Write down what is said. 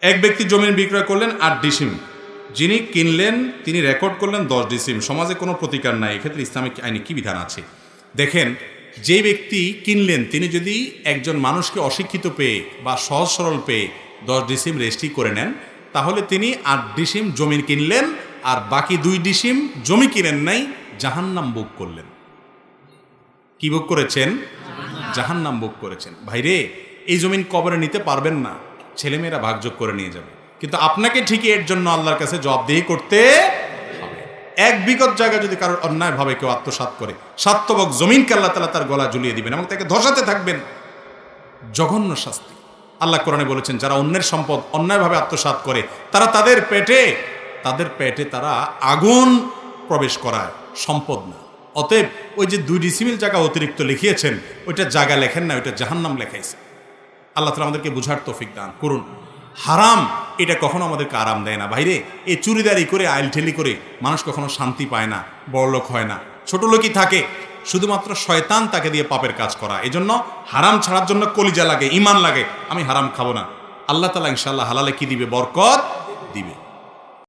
এক ব্যক্তি জমিন বিক্রয় করলেন আট ডিসিম। যিনি কিনলেন, তিনি রেকর্ড করলেন দশ ডিসিম। সমাজে কোনো প্রতিকার নাই। এক্ষেত্রে ইসলামিক আইনে কী বিধান আছে? দেখেন যে ব্যক্তি কিনলেন, তিনি যদি একজন মানুষকে অশিক্ষিত পেয়ে বা সহজ সরল পেয়ে দশ ডিসিম রেজিস্ট্রি করে নেন, তাহলে তিনি আট ডিসিম জমি কিনলেন আর বাকি দুই ডিসিম জমি কিনেন নাই, জাহান্নাম বুক করলেন। কি বুক করেছেন? জাহান্নাম বুক করেছেন। ভাইরে, এই জমিন কবরে নিতে পারবেন না। ছেলেমেয়েরা ভাগযোগ করে নিয়ে যাবে। কিন্তু আপনাকে ঠিকই এর জন্য আল্লাহর কাছে জবাবদিহি করতে হবে। এক বিগত জায়গায় যদি কারোর অন্যায়ভাবে কেউ আত্মসাৎ করে সাত্তবক জমিনকে আল্লাহ তালা তার গলা ঝুলিয়ে দিবেন এবং তাকে ধসাতে থাকবেন। জঘন্য শাস্তি। আল্লাহ কোরআনে বলেছেন, যারা অন্যের সম্পদ অন্যায়ভাবে আত্মসাৎ করে, তারা তাদের পেটে তাদের পেটে তারা আগুন প্রবেশ করায়, সম্পদ না। অতএব ওই যে দুই ডিসিমিল জায়গা অতিরিক্ত লিখিয়েছেন, ওইটা জায়গা লেখেন না, ওইটা জাহান্নাম লেখাইছে। আল্লাহ তালা আমাদেরকে বোঝার তৌফিক দান করুন। হারাম, এটা কখনো আমাদেরকে আরাম দেয় না। বাইরে এই চুরিদারি করে আইল ঠেলি করে মানুষ কখনো শান্তি পায় না, বড়লোক হয় না। ছোট লোকই থাকে, শুধুমাত্র শয়তান তাকে দিয়ে পাপের কাজ করা। এজন্য হারাম ছাড়ার জন্য কলিজা লাগে ইমান লাগে। আমি হারাম খাব না। আল্লাহ তালা ইনশাল্লাহ হালালে কি দিবে? বরকত দিবে।